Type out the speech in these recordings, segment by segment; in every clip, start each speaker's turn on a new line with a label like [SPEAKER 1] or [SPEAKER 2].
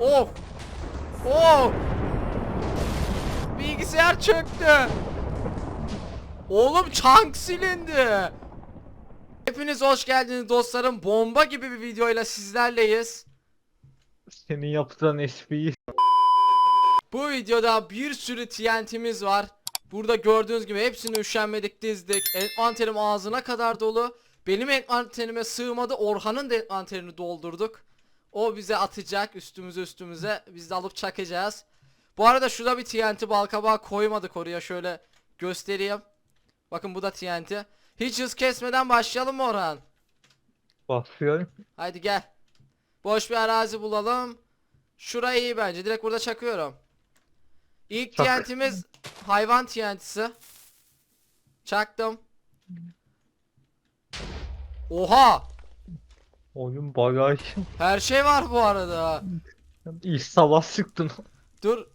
[SPEAKER 1] Of. Of. Bilgisayar çöktü. Oğlum çank silindi. Hepiniz hoş geldiniz dostlarım. Bomba gibi bir videoyla sizlerleyiz.
[SPEAKER 2] Senin yaptığın espriyi
[SPEAKER 1] Bu videoda bir sürü TNT'miz var. Burada gördüğünüz gibi hepsini üşenmedik dizdik. Envanterim ağzına kadar dolu. Benim envanterime sığmadı. Orhan'ın da envanterini doldurduk. O bize atacak üstümüze üstümüze. Biz de alıp çakacağız. Bu arada şurada bir TNT balkabağı koymadık oraya şöyle göstereyim. Bakın bu da TNT. Hiç hız kesmeden başlayalım mı Orhan?
[SPEAKER 2] basıyor.
[SPEAKER 1] Haydi gel. Boş bir arazi bulalım. Şurayı iyi bence. Direkt burada çakıyorum. İlk
[SPEAKER 2] Çak.
[SPEAKER 1] TNT'miz hayvan TNT'si. Çaktım. Oha!
[SPEAKER 2] Oyun bagaj.
[SPEAKER 1] Her şey var bu arada.
[SPEAKER 2] İlk savaş çıktın.
[SPEAKER 1] Dur.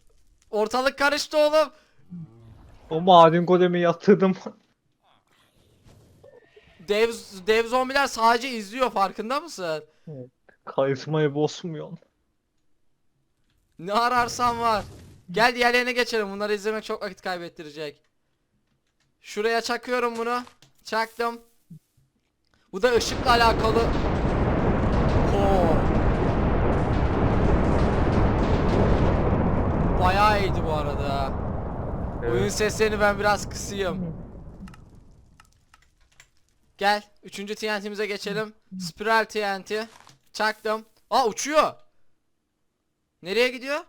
[SPEAKER 1] Ortalık karıştı oğlum.
[SPEAKER 2] O maden golemi yatırdım.
[SPEAKER 1] Dev, dev zombiler sadece izliyor farkında mısın?
[SPEAKER 2] Karizmayı bozmuyor.
[SPEAKER 1] Ne ararsan var. Gel diğerlerine geçelim. Bunları izlemek çok vakit kaybettirecek. Şuraya çakıyorum bunu. Çaktım. Bu da ışıkla alakalı. Bayağı iyiydi bu arada. Oyun
[SPEAKER 2] Evet.
[SPEAKER 1] seslerini ben biraz kısayım. Gel. Üçüncü TNT'mize geçelim. Spiral TNT. Çaktım. Aa uçuyor. Nereye gidiyor?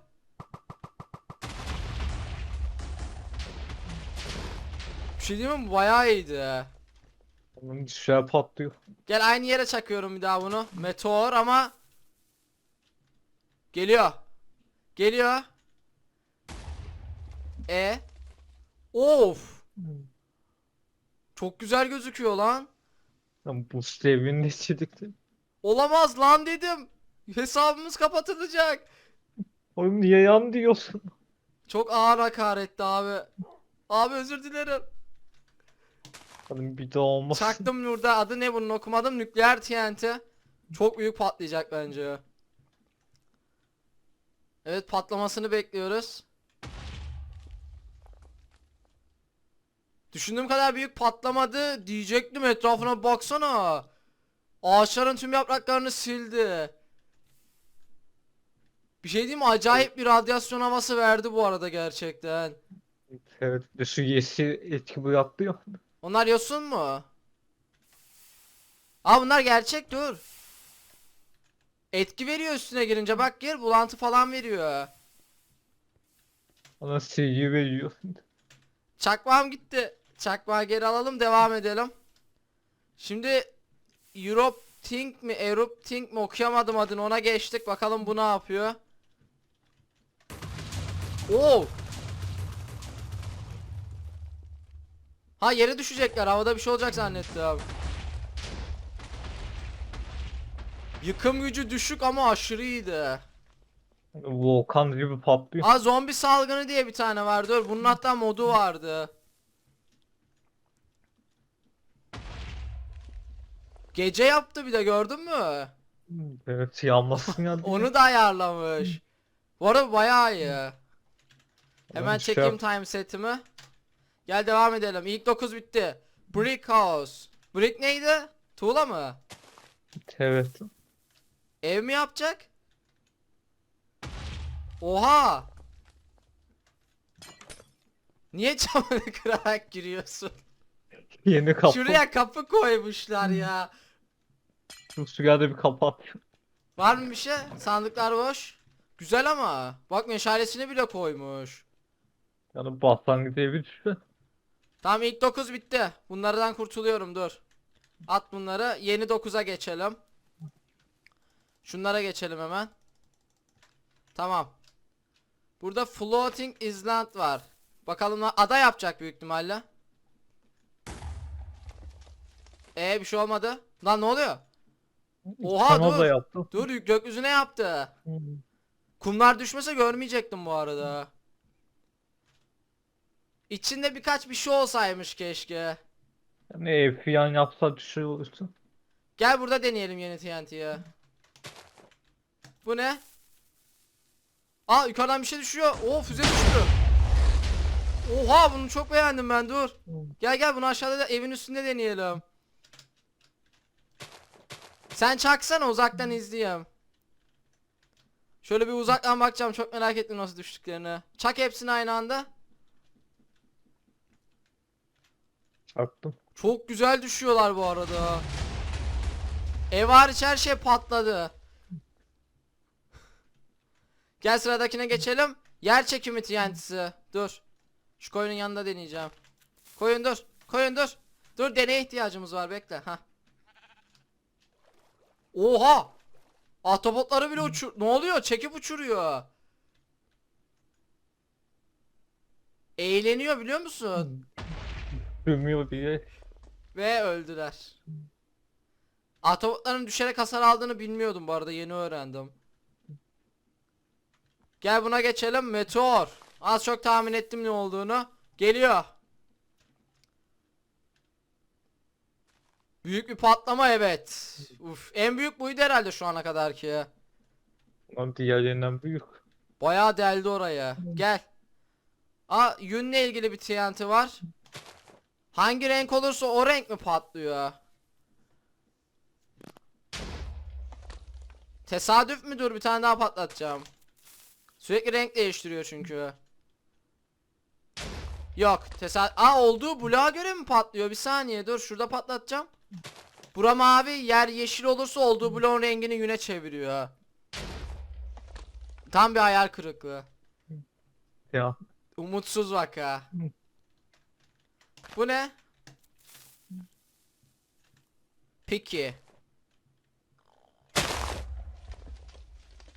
[SPEAKER 1] Bir şey diyeyim mi? Bu Bayağı iyiydi.
[SPEAKER 2] Onun düşer patlıyor.
[SPEAKER 1] Gel aynı yere çakıyorum bir daha bunu. Meteor ama geliyor. Geliyor. E. Of. Çok güzel gözüküyor lan.
[SPEAKER 2] Ben bu evinde çizikti.
[SPEAKER 1] Olamaz lan dedim. Hesabımız kapatılacak.
[SPEAKER 2] Oğlum niye yan diyorsun?
[SPEAKER 1] Çok ağır hakaretti abi. Abi özür dilerim.
[SPEAKER 2] Hani bir daha olmaz.
[SPEAKER 1] Çaktım burada adı ne bunun okumadım. Nükleer TNT. Çok büyük patlayacak bence. Evet patlamasını bekliyoruz. Düşündüğüm kadar büyük patlamadı diyecektim etrafına baksana. Ağaçların tüm yapraklarını sildi. Bir şey diyeyim mi? Acayip bir radyasyon havası verdi bu arada gerçekten.
[SPEAKER 2] Evet. Bir şu yeşil etki bıraktı ya.
[SPEAKER 1] Onlar yosun mu? Aa bunlar gerçek dur. Etki veriyor üstüne girince bak gir bulantı falan veriyor.
[SPEAKER 2] Ona silgi veriyor.
[SPEAKER 1] Çakmağım gitti. Çakmağı geri alalım devam edelim. Şimdi Europe Think mi Europe Think mi okuyamadım adını ona geçtik bakalım bu ne yapıyor. Oo. Ha yere düşecekler havada bir şey olacak zannetti abi. Yıkım gücü düşük ama aşırı iyiydi.
[SPEAKER 2] Volkan gibi patlıyor.
[SPEAKER 1] Aa zombi salgını diye bir tane var dur bunun hatta modu vardı. Gece yaptı bir de gördün mü?
[SPEAKER 2] Evet yanmasın ya.
[SPEAKER 1] Onu da ayarlamış. Bu arada bayağı iyi. Hemen
[SPEAKER 2] şey
[SPEAKER 1] çekeyim
[SPEAKER 2] yap-
[SPEAKER 1] time setimi. Gel devam edelim. İlk 9 bitti. Brick House. Brick neydi? Tuğla mı?
[SPEAKER 2] Evet.
[SPEAKER 1] Ev mi yapacak? Oha! Niye camını kırarak giriyorsun?
[SPEAKER 2] Yeni kapı.
[SPEAKER 1] Şuraya kapı koymuşlar ya.
[SPEAKER 2] Şu sürede bir kapat.
[SPEAKER 1] Var mı bir şey? Sandıklar boş. Güzel ama. Bak meşalesini bile koymuş.
[SPEAKER 2] Yani başlangıç evi düştü.
[SPEAKER 1] Tamam ilk 9 bitti. Bunlardan kurtuluyorum dur. At bunları. Yeni 9'a geçelim. Şunlara geçelim hemen. Tamam. Burada floating island var. Bakalım ada yapacak büyük ihtimalle. Ee bir şey olmadı. Lan ne oluyor? Oha, dur.
[SPEAKER 2] yaptım.
[SPEAKER 1] Dur gökyüzüne yaptı. Kumlar düşmese görmeyecektim bu arada. İçinde birkaç bir şey olsaymış keşke.
[SPEAKER 2] Yani ev falan yapsa düşür olursun.
[SPEAKER 1] Gel burada deneyelim yeni TNT'yi. Bu ne? Aa yukarıdan bir şey düşüyor. Oo füze düştü. Oha bunu çok beğendim ben dur. Gel gel bunu aşağıda da evin üstünde deneyelim. Sen çaksana uzaktan izleyeyim. Şöyle bir uzaktan bakacağım çok merak ettim nasıl düştüklerini. Çak hepsini aynı anda.
[SPEAKER 2] Çaktım.
[SPEAKER 1] Çok güzel düşüyorlar bu arada. Ev hariç her şey patladı. Gel sıradakine geçelim. Yer çekimi TNT'si. Dur. Şu koyunun yanında deneyeceğim. Koyun dur. Koyun dur. Dur deneye ihtiyacımız var bekle. Ha. Oha. Ahtapotları bile uçur. Ne oluyor? Çekip uçuruyor. Eğleniyor biliyor musun?
[SPEAKER 2] Sürmüyor diye.
[SPEAKER 1] Ve öldüler. Ahtapotların düşerek hasar aldığını bilmiyordum bu arada yeni öğrendim. Gel buna geçelim meteor. Az çok tahmin ettim ne olduğunu. Geliyor. Büyük bir patlama evet. Uf, en büyük buydu herhalde şu ana kadar ki.
[SPEAKER 2] Lan diğerlerinden büyük.
[SPEAKER 1] Bayağı deldi orayı. Gel. Aa yünle ilgili bir TNT var. Hangi renk olursa o renk mi patlıyor? Tesadüf müdür bir tane daha patlatacağım. Sürekli renk değiştiriyor çünkü. Yok tesadüf. Aa olduğu bloğa göre mi patlıyor? Bir saniye dur şurada patlatacağım. Bura mavi yer yeşil olursa olduğu bloğun rengini yüne çeviriyor. Tam bir hayal kırıklığı.
[SPEAKER 2] Ya.
[SPEAKER 1] Umutsuz vaka. Bu ne? Peki.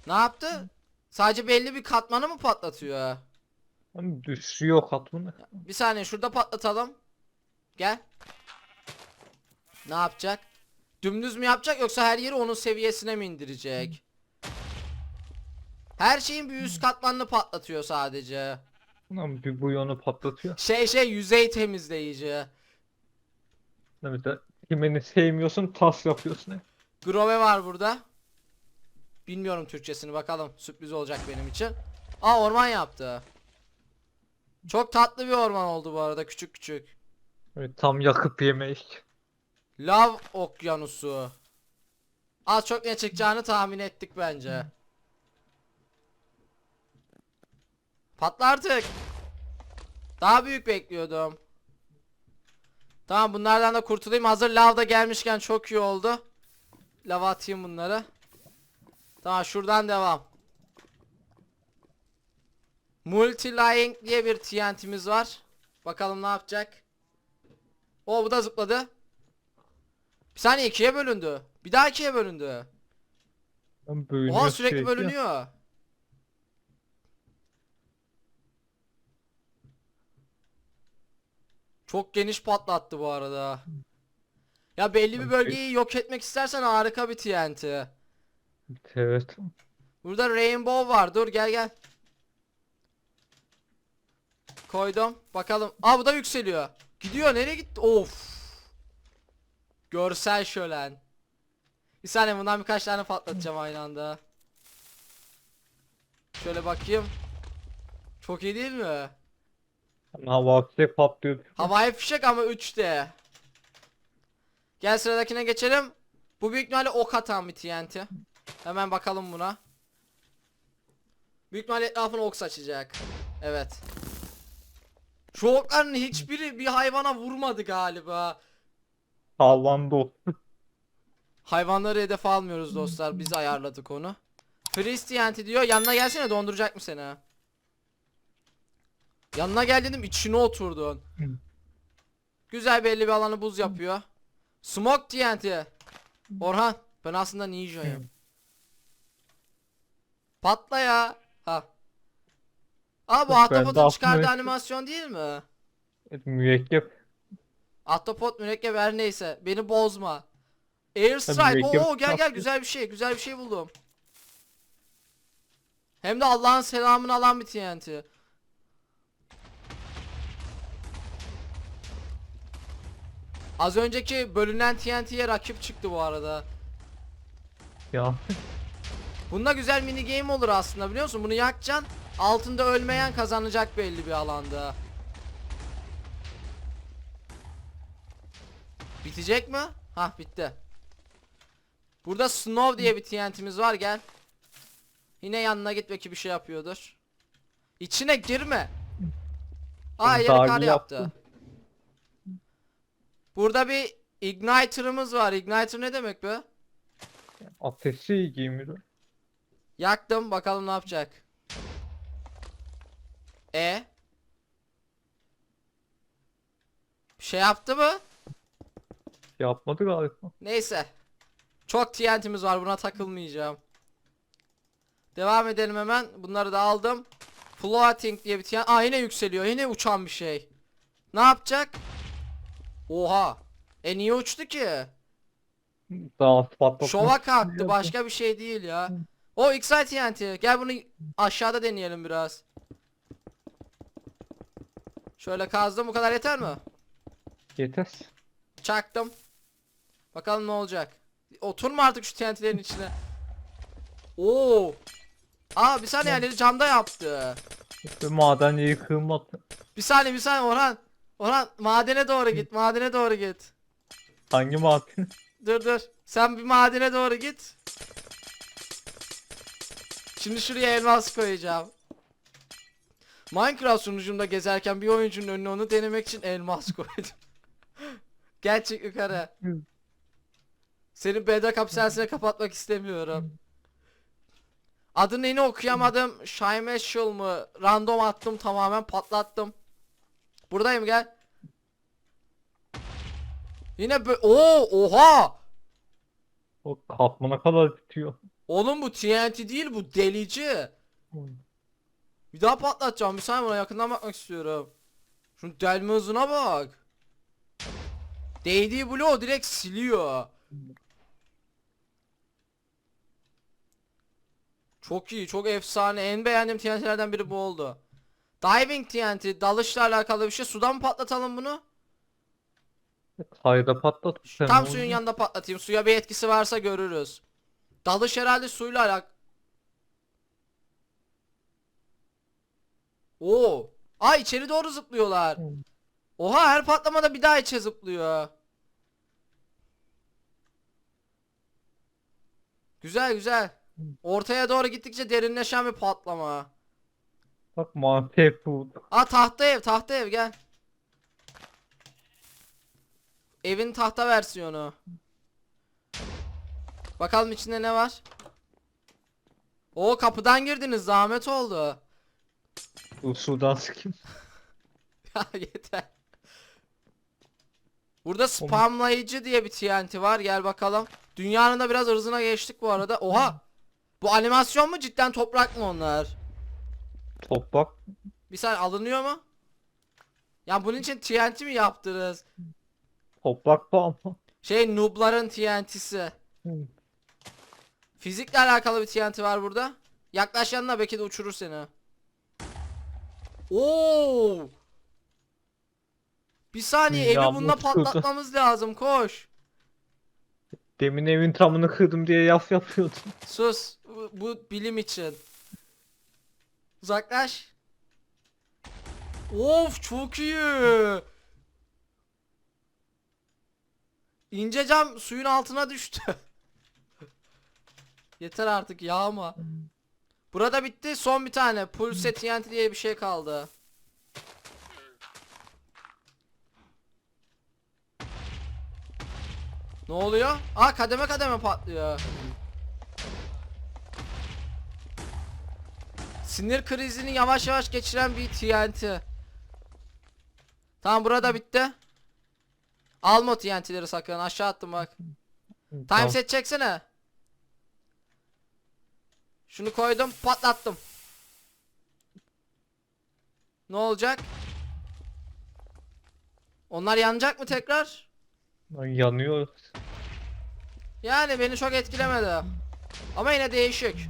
[SPEAKER 1] Ne yaptı? Sadece belli bir katmanı mı patlatıyor?
[SPEAKER 2] Lan düşüyor katmanı.
[SPEAKER 1] Bir saniye şurada patlatalım. Gel. Ne yapacak? Dümdüz mü yapacak yoksa her yeri onun seviyesine mi indirecek? Her şeyin bir üst katmanını patlatıyor sadece.
[SPEAKER 2] Lan bir bu yonu patlatıyor.
[SPEAKER 1] Şey şey yüzey temizleyici.
[SPEAKER 2] Mesela kimini sevmiyorsun tas yapıyorsun.
[SPEAKER 1] Grove var burada. Bilmiyorum Türkçesini bakalım. Sürpriz olacak benim için. Aa orman yaptı. Çok tatlı bir orman oldu bu arada küçük küçük.
[SPEAKER 2] Evet, tam yakıp yemek.
[SPEAKER 1] Lav okyanusu. Az çok ne çıkacağını tahmin ettik bence. Patla artık. Daha büyük bekliyordum. Tamam bunlardan da kurtulayım. Hazır lav da gelmişken çok iyi oldu. Lava atayım bunları. Tamam şuradan devam. Multi-lying diye bir TNT'miz var. Bakalım ne yapacak. O bu da zıpladı. Bir saniye ikiye bölündü. Bir daha ikiye bölündü.
[SPEAKER 2] Lan bölünüyor
[SPEAKER 1] Oha sürekli bölünüyor. Çok geniş patlattı bu arada. Ya belli bir bölgeyi yok etmek istersen harika bir TNT.
[SPEAKER 2] Evet.
[SPEAKER 1] Burada rainbow var. Dur gel gel. Koydum. Bakalım. Aa bu da yükseliyor. Gidiyor. Nereye gitti? Of. Görsel şölen. Bir saniye bundan birkaç tane patlatacağım aynı anda. Şöyle bakayım. Çok iyi değil mi?
[SPEAKER 2] Hava hafifle patlıyor.
[SPEAKER 1] Havai fişek ama 3D. Gel sıradakine geçelim. Bu büyük ihtimalle ok atan bir TNT. Hemen bakalım buna. Büyük ihtimalle etrafına ok saçacak. Evet. Şu okların hiçbiri bir hayvana vurmadı galiba.
[SPEAKER 2] Sağlandı o.
[SPEAKER 1] Hayvanları hedef almıyoruz dostlar. Biz ayarladık onu. Freeze TNT diyor. Yanına gelsene donduracak mı seni? Yanına gel dedim içine oturdun. Güzel belli bir alanı buz yapıyor. Smoke TNT. Orhan ben aslında ninja'yım. Patla ya. Ha. Aa bu ahtapotun çıkardığı
[SPEAKER 2] aslında-
[SPEAKER 1] animasyon değil mi?
[SPEAKER 2] Evet, mürekkep.
[SPEAKER 1] Ahtapot mürekkep her neyse. Beni bozma. Airstrike.
[SPEAKER 2] mürekkep
[SPEAKER 1] Oo gel gel güzel bir şey. Güzel bir şey buldum. Hem de Allah'ın selamını alan bir TNT. Az önceki bölünen TNT'ye rakip çıktı bu arada.
[SPEAKER 2] Ya.
[SPEAKER 1] Bunda güzel mini game olur aslında biliyor musun? Bunu yakacaksın. Altında ölmeyen kazanacak belli bir alanda. Bitecek mi? Hah bitti. Burada Snow diye bir TNT'miz var gel. Yine yanına git belki bir şey yapıyordur. İçine girme. Aa yeri kar yaptı.
[SPEAKER 2] yaptın.
[SPEAKER 1] Burada bir igniter'ımız var. Igniter ne demek be?
[SPEAKER 2] Ateşi giymiyor.
[SPEAKER 1] Yaktım bakalım ne yapacak. E Bir şey yaptı mı?
[SPEAKER 2] Yapmadı galiba.
[SPEAKER 1] Neyse. Çok TNT'miz var buna takılmayacağım. Devam edelim hemen. Bunları da aldım. Floating diye bir TNT. Aa yine yükseliyor. Yine uçan bir şey. Ne yapacak? Oha. E niye uçtu ki?
[SPEAKER 2] Daha patlatmak
[SPEAKER 1] Şova kalktı başka bir şey değil ya. O Excite TNT. Gel bunu aşağıda deneyelim biraz. Şöyle kazdım bu kadar yeter mi?
[SPEAKER 2] Yeter.
[SPEAKER 1] Çaktım. Bakalım ne olacak. Oturma artık şu TNT'lerin içine. Oo. Aa bir saniye yani camda yaptı.
[SPEAKER 2] İşte maden yıkılmadı.
[SPEAKER 1] Bir saniye bir saniye Orhan. Orhan madene doğru git madene doğru git.
[SPEAKER 2] Hangi maden?
[SPEAKER 1] Dur dur. Sen bir madene doğru git. Şimdi şuraya elmas koyacağım. Minecraft sunucumda gezerken bir oyuncunun önüne onu denemek için elmas koydum. Gel çık yukarı. Senin bedrock hapishanesine kapatmak istemiyorum. Adını yine okuyamadım. Shymeshul mı? Random attım tamamen patlattım. Buradayım gel. Yine böyle Oo oha!
[SPEAKER 2] O katmana kadar bitiyor.
[SPEAKER 1] Oğlum bu TNT değil bu delici. Bir daha patlatacağım. Bir saniye buna yakından bakmak istiyorum. Şunun delme hızına bak. Değdiği bloğu direkt siliyor. Çok iyi, çok efsane. En beğendiğim TNT'lerden biri bu oldu. Diving TNT, dalışla alakalı bir şey. Sudan mı patlatalım bunu?
[SPEAKER 2] Hayda patlat.
[SPEAKER 1] Tam suyun yanında patlatayım. Suya bir etkisi varsa görürüz. Dalış herhalde suyla alak. Oo. Aa içeri doğru zıplıyorlar.
[SPEAKER 2] Hı.
[SPEAKER 1] Oha her patlamada bir daha içe zıplıyor. Güzel güzel. Ortaya doğru gittikçe derinleşen bir patlama.
[SPEAKER 2] Bak mantık bu.
[SPEAKER 1] Aa tahta ev tahta ev gel. Evin tahta versiyonu. Bakalım içinde ne var. O kapıdan girdiniz zahmet oldu.
[SPEAKER 2] Bu sudan sıkayım.
[SPEAKER 1] Ya yeter. Burada spamlayıcı diye bir TNT var gel bakalım. Dünyanın da biraz ırzına geçtik bu arada. Oha. Bu animasyon mu cidden toprak mı onlar?
[SPEAKER 2] Toprak.
[SPEAKER 1] Bir saniye alınıyor mu? Ya bunun için TNT mi yaptınız?
[SPEAKER 2] Toprak bu ama.
[SPEAKER 1] Şey noobların TNT'si. Fizikle alakalı bir TNT var burada. Yaklaş yanına belki de uçurur seni. Oo! Bir saniye evi bununla patlatmamız lazım koş.
[SPEAKER 2] Demin evin tamını kırdım diye yaf yapıyordum.
[SPEAKER 1] Sus. Bu, bu bilim için. Uzaklaş. Of çok iyi. İnce cam suyun altına düştü. Yeter artık yağma. Burada bitti. Son bir tane. Pulse TNT diye bir şey kaldı. Ne oluyor? Aa kademe kademe patlıyor. Sinir krizini yavaş yavaş geçiren bir TNT. Tamam burada bitti. Alma TNT'leri sakın aşağı attım bak. Time set çeksene. Şunu koydum patlattım. Ne olacak? Onlar yanacak mı tekrar?
[SPEAKER 2] Lan Yanıyor.
[SPEAKER 1] Yani beni çok etkilemedi. Ama yine değişik.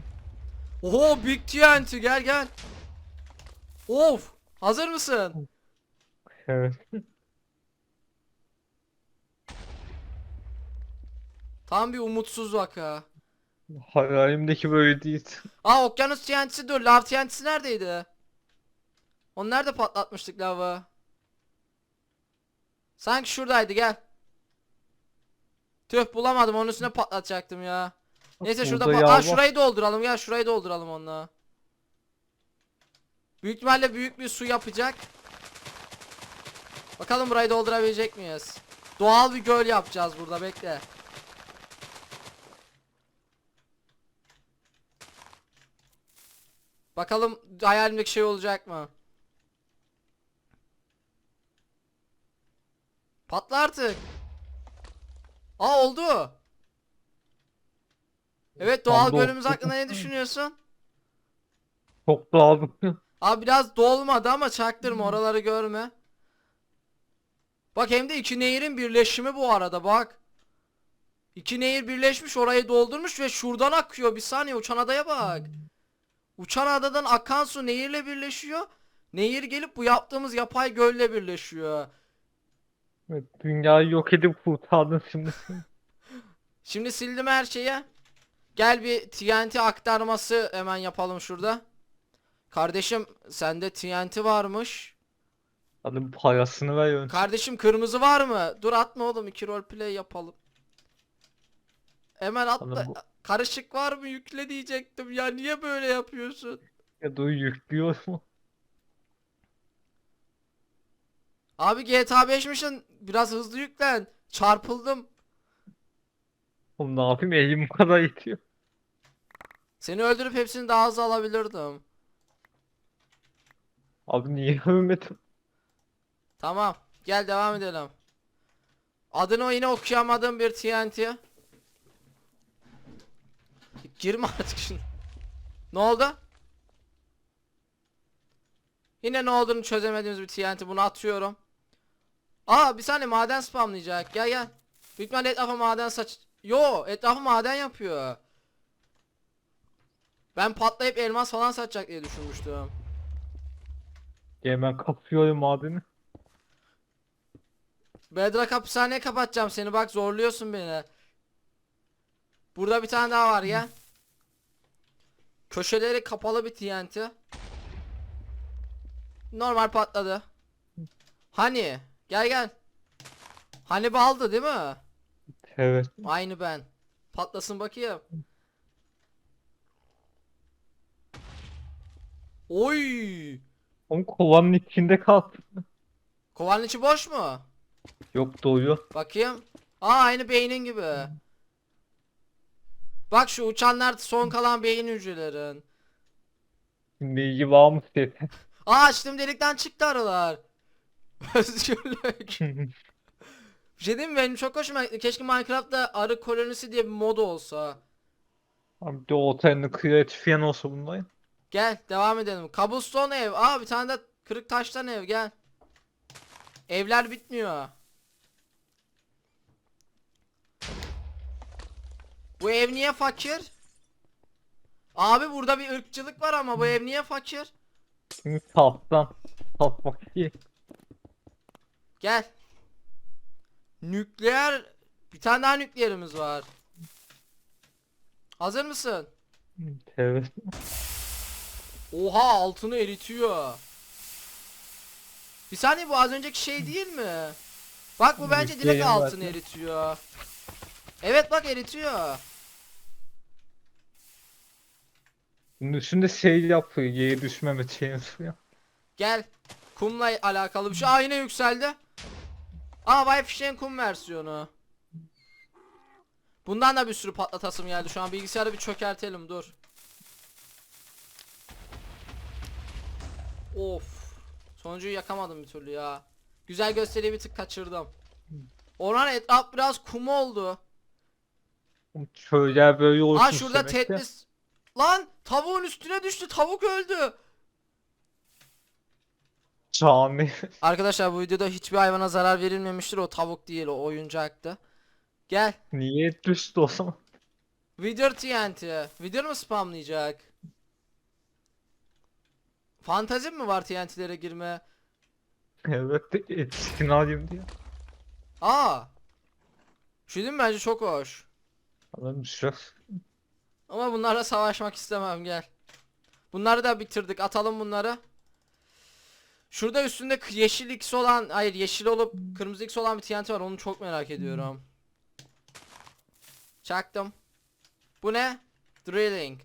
[SPEAKER 1] Oho Big TNT gel gel. Of hazır mısın?
[SPEAKER 2] Evet.
[SPEAKER 1] Tam bir umutsuz vaka.
[SPEAKER 2] Hayalimdeki böyle değil.
[SPEAKER 1] Aa okyanus TNT'si dur. Lav TNT'si neredeydi? Onu nerede patlatmıştık lavı? Sanki şuradaydı gel. Tüh bulamadım onun üstüne patlatacaktım ya. Neyse şurada
[SPEAKER 2] Burada
[SPEAKER 1] Aa şurayı dolduralım gel şurayı dolduralım onunla. Büyük ihtimalle büyük bir su yapacak. Bakalım burayı doldurabilecek miyiz? Doğal bir göl yapacağız burada bekle. Bakalım hayalimdeki şey olacak mı? Patla artık. Aa oldu. Evet doğal
[SPEAKER 2] Tam
[SPEAKER 1] gölümüz
[SPEAKER 2] doldu.
[SPEAKER 1] hakkında ne düşünüyorsun?
[SPEAKER 2] Çok dağıldım.
[SPEAKER 1] Abi biraz dolmadı ama çaktırma oraları görme. Bak hem de iki nehirin birleşimi bu arada bak. İki nehir birleşmiş orayı doldurmuş ve şuradan akıyor. Bir saniye uçan adaya bak. Uçan adadan akan su nehirle birleşiyor. Nehir gelip bu yaptığımız yapay gölle birleşiyor.
[SPEAKER 2] Evet, Dünyayı yok edip kurtardın şimdi.
[SPEAKER 1] Şimdi sildim her şeyi. Gel bir TNT aktarması hemen yapalım şurada. Kardeşim sende TNT varmış.
[SPEAKER 2] Hadi parasını ver önce.
[SPEAKER 1] Kardeşim kırmızı var mı? Dur atma oğlum iki roleplay yapalım. Hemen atla.
[SPEAKER 2] Bu-
[SPEAKER 1] Karışık var mı yükle diyecektim ya niye böyle yapıyorsun?
[SPEAKER 2] Ya dur yüklüyor mu?
[SPEAKER 1] Abi GTA 5'mişsin biraz hızlı yüklen. Çarpıldım.
[SPEAKER 2] Oğlum ne yapayım elim bu kadar yetiyor.
[SPEAKER 1] Seni öldürüp hepsini daha hızlı alabilirdim.
[SPEAKER 2] Abi niye övmedim?
[SPEAKER 1] Tamam gel devam edelim. Adını yine okuyamadığım bir TNT. Girme artık şunu. Ne oldu? Yine ne olduğunu çözemediğimiz bir TNT bunu atıyorum. Aa bir saniye maden spamlayacak gel gel. Büyük ihtimalle etrafa maden saç... Yo etrafı maden yapıyor. Ben patlayıp elmas falan satacak diye düşünmüştüm.
[SPEAKER 2] Hemen kapıyorum madeni.
[SPEAKER 1] Bedrock hapishaneye kapatacağım seni bak zorluyorsun beni. Burada bir tane daha var ya. Köşeleri kapalı bir TNT. Normal patladı. Hani gel gel. Hani baldı değil mi?
[SPEAKER 2] Evet.
[SPEAKER 1] Aynı ben. Patlasın bakayım. Oy!
[SPEAKER 2] Oğlum kovanın içinde kaldı.
[SPEAKER 1] Kovanın içi boş mu?
[SPEAKER 2] Yok doluyor.
[SPEAKER 1] Bakayım. Aa aynı beynin gibi. Bak şu uçanlar son kalan beyin hücrelerin.
[SPEAKER 2] Bilgi site?
[SPEAKER 1] Aa açtığım delikten çıktı arılar. Özgürlük. Bir şey diyeyim mi? Benim çok hoşuma gitti. Keşke Minecraft'ta arı kolonisi diye bir mod olsa.
[SPEAKER 2] Abi bir de ortaya kreatif yan olsa bunların.
[SPEAKER 1] Gel devam edelim. Cobblestone ev. Aa bir tane de kırık taştan ev gel. Evler bitmiyor. Bu ev niye fakir? Abi burada bir ırkçılık var ama bu ev niye fakir?
[SPEAKER 2] Şimdi tattan. Tatmak iyi.
[SPEAKER 1] Gel. Nükleer bir tane daha nükleerimiz var. Hazır mısın?
[SPEAKER 2] Evet.
[SPEAKER 1] Oha altını eritiyor. Bir saniye bu az önceki şey değil mi? Bak bu bence direkt
[SPEAKER 2] Nükleerin
[SPEAKER 1] altını
[SPEAKER 2] zaten.
[SPEAKER 1] eritiyor. Evet bak eritiyor.
[SPEAKER 2] Bunun üstünde şey yapıyor. Yere düşmeme şey yapıyor.
[SPEAKER 1] Gel. Kumla alakalı bir şey. Aa yine yükseldi. Aa Fişek'in kum versiyonu. Bundan da bir sürü patlatasım geldi şu an. Bilgisayarı bir çökertelim dur. Of. Sonuncuyu yakamadım bir türlü ya. Güzel gösteriyi bir tık kaçırdım. Orhan etraf biraz kum oldu.
[SPEAKER 2] Köyler böyle olsun
[SPEAKER 1] Aa şurada. Tetris. Lan tavuğun üstüne düştü. Tavuk öldü.
[SPEAKER 2] Cani.
[SPEAKER 1] Arkadaşlar bu videoda hiçbir hayvana zarar verilmemiştir. O tavuk değil o oyuncaktı. Gel.
[SPEAKER 2] Niye düştü o zaman?
[SPEAKER 1] Video TNT. Video mu spamlayacak? Fantazim mi var TNT'lere girme?
[SPEAKER 2] Evet de alayım diye.
[SPEAKER 1] Aa. Şu değil mi bence çok hoş.
[SPEAKER 2] Adam şu.
[SPEAKER 1] Ama bunlarla savaşmak istemem gel. Bunları da bitirdik. Atalım bunları. Şurada üstünde yeşil X olan, hayır yeşil olup kırmızı X olan bir TNT var. Onu çok merak ediyorum. Çaktım. Bu ne? Drilling.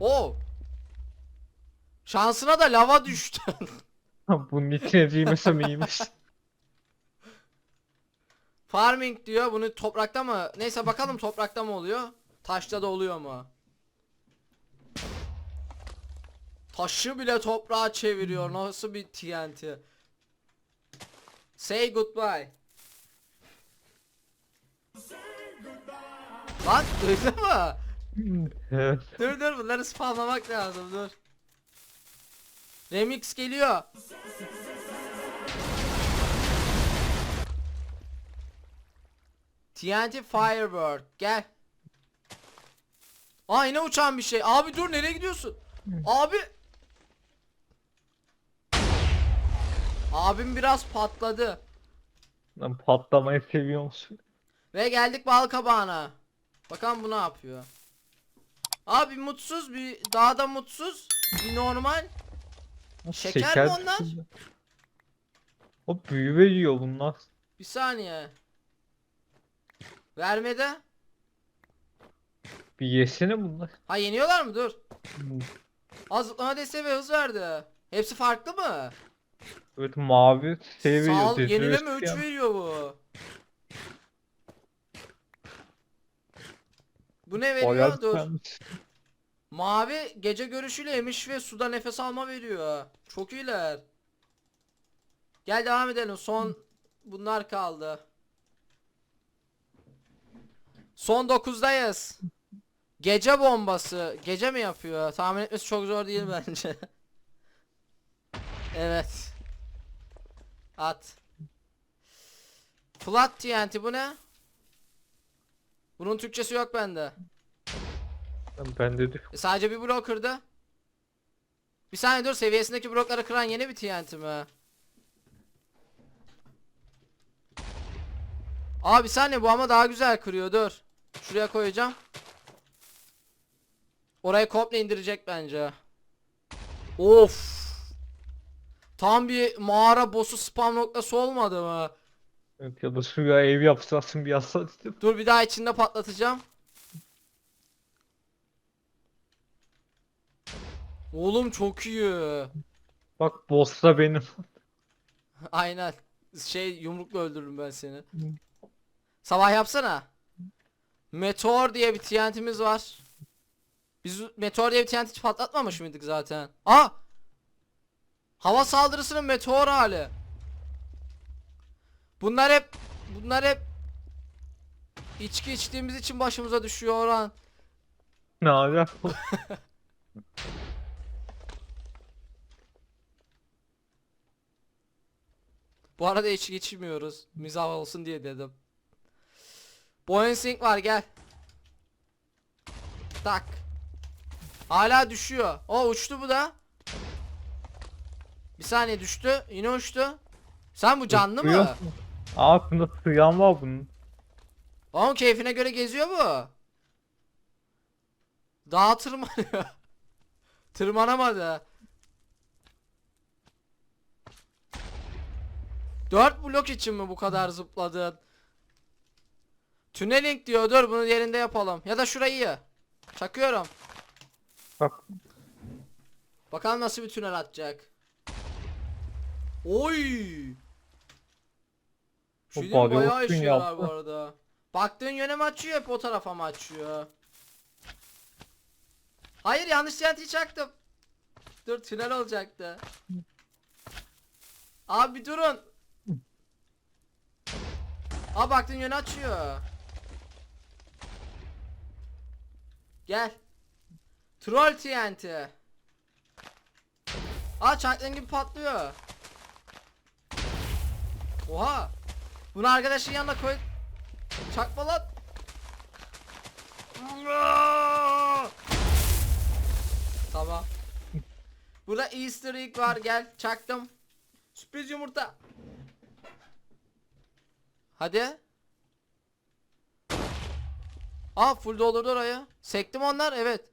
[SPEAKER 1] Oo. Şansına da lava düştü.
[SPEAKER 2] Bunun içine giymesem iyiymiş.
[SPEAKER 1] Farming diyor. Bunu toprakta mı? Neyse bakalım toprakta mı oluyor? Taşta da oluyor mu? Taşı bile toprağa çeviriyor. Nasıl bir TNT? Say goodbye. Lan duydun mu?
[SPEAKER 2] evet.
[SPEAKER 1] Dur dur bunları spamlamak lazım dur. Remix geliyor. TNT Firebird gel. Aa yine uçan bir şey. Abi dur nereye gidiyorsun? Abi. Abim biraz patladı.
[SPEAKER 2] Ben patlamayı seviyor musun?
[SPEAKER 1] Ve geldik bal kabağına. Bakalım bu ne yapıyor. Abi mutsuz bir daha da mutsuz bir normal. Şeker mi onlar?
[SPEAKER 2] dışında. O büyü veriyor bunlar.
[SPEAKER 1] Bir saniye. Vermede.
[SPEAKER 2] Bir yesene bunlar.
[SPEAKER 1] Ha yeniyorlar mı? Dur. Az zıplama desteği ve hız verdi. Hepsi farklı mı?
[SPEAKER 2] Evet mavi veriyor.
[SPEAKER 1] Sağ ol, yenileme 3
[SPEAKER 2] veriyor.
[SPEAKER 1] bu. Bu ne veriyor?
[SPEAKER 2] Bayağı
[SPEAKER 1] Dur. Mavi gece görüşüyle emiş ve suda nefes alma veriyor. Çok iyiler. Gel devam edelim. Son bunlar kaldı. Son 9'dayız. Gece bombası. Gece mi yapıyor? Tahmin etmesi çok zor değil bence. evet. At. Flat TNT bu ne? Bunun Türkçesi yok bende.
[SPEAKER 2] Ben de diyor.
[SPEAKER 1] E, sadece bir blok kırdı. Bir saniye dur seviyesindeki blokları kıran yeni bir TNT mi? Aa bir saniye bu ama daha güzel kırıyor dur. Şuraya koyacağım. Orayı komple indirecek bence. Of. Tam bir mağara boss'u spam noktası olmadı mı?
[SPEAKER 2] Evet, ya da şuraya ev yapsarsın bir yazsa dedim.
[SPEAKER 1] Dur bir daha içinde patlatacağım. Oğlum çok iyi.
[SPEAKER 2] Bak boss da benim.
[SPEAKER 1] Aynen. Şey yumrukla öldürürüm ben seni. Sabah yapsana. Meteor diye bir TNT'miz var. Biz Meteor diye bir TNT patlatmamış mıydık zaten? Aa! Hava saldırısının meteor hali. Bunlar hep bunlar hep içki içtiğimiz için başımıza düşüyor Orhan.
[SPEAKER 2] Ne alaka?
[SPEAKER 1] Bu arada içki içmiyoruz. Mizah olsun diye dedim. Boyensink var gel. Tak. Hala düşüyor. O uçtu bu da. Bir saniye düştü. Yine uçtu. Sen bu canlı mı?
[SPEAKER 2] Aa bunda sığan var bunun.
[SPEAKER 1] Oğlum keyfine göre geziyor bu. Dağa tırmanıyor. Tırmanamadı. Dört blok için mi bu kadar zıpladın? Tüneling diyor dur bunu yerinde yapalım. Ya da şurayı. Çakıyorum.
[SPEAKER 2] Bak
[SPEAKER 1] Bakalım nasıl bir tünel atacak. Oy. Değil mi?
[SPEAKER 2] balyoz
[SPEAKER 1] bayağı
[SPEAKER 2] tün
[SPEAKER 1] işiyorlar bu arada. Baktığın yöne mi açıyor hep o tarafa mı açıyor? Hayır yanlış TNT'yi çaktım. Dur tünel olacaktı. Abi durun. Aa baktığın yöne açıyor. Gel. Troll TNT. Aa çaktığın gibi patlıyor. Oha. Bunu arkadaşın yanına koy. Çakma lan. Tamam. Burada Easter egg var gel çaktım. Sürpriz yumurta. Hadi. Aa full doldurdu orayı. Sektim onlar evet.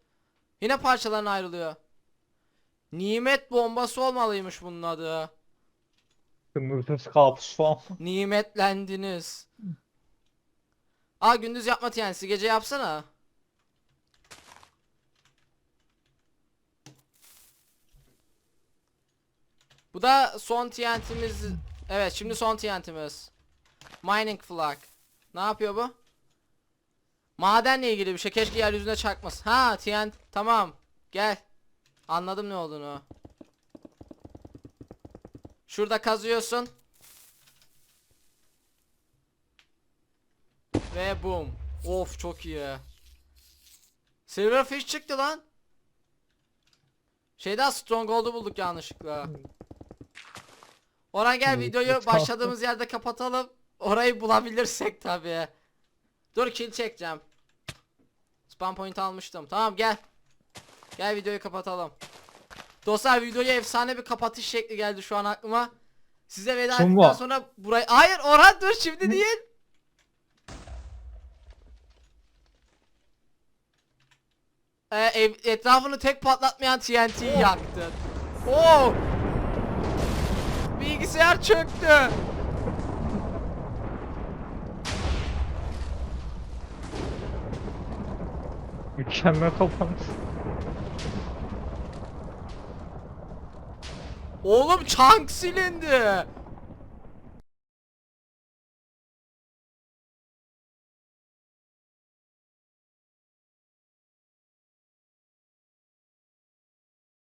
[SPEAKER 1] Yine parçalarına ayrılıyor. Nimet bombası olmalıymış bunun adı.
[SPEAKER 2] Kırmızı kabus falan.
[SPEAKER 1] Nimetlendiniz. Aa gündüz yapma TNT'si gece yapsana. Bu da son TNT'miz. Evet şimdi son TNT'miz. Mining flag. Ne yapıyor bu? Madenle ilgili bir şey. Keşke yeryüzüne çakmasın. Ha TNT tamam. Gel. Anladım ne olduğunu. Şurada kazıyorsun. Ve boom. Of çok iyi. Silverfish çıktı lan. Şeyden Stronghold'u bulduk yanlışlıkla. Orhan gel
[SPEAKER 2] Hmm,
[SPEAKER 1] videoyu başladığımız yerde kapatalım. Orayı bulabilirsek tabii. Dur kill çekeceğim. Spam point almıştım. Tamam gel. Gel videoyu kapatalım. Dostlar videoya efsane bir kapatış şekli geldi şu an aklıma. Size veda ettikten sonra burayı... Hayır Orhan dur şimdi değil. Ee, ev- etrafını tek patlatmayan TNT'yi yaktın. Oo! Bilgisayar çöktü.
[SPEAKER 2] Mükemmel kapanış.
[SPEAKER 1] Oğlum çank silindi.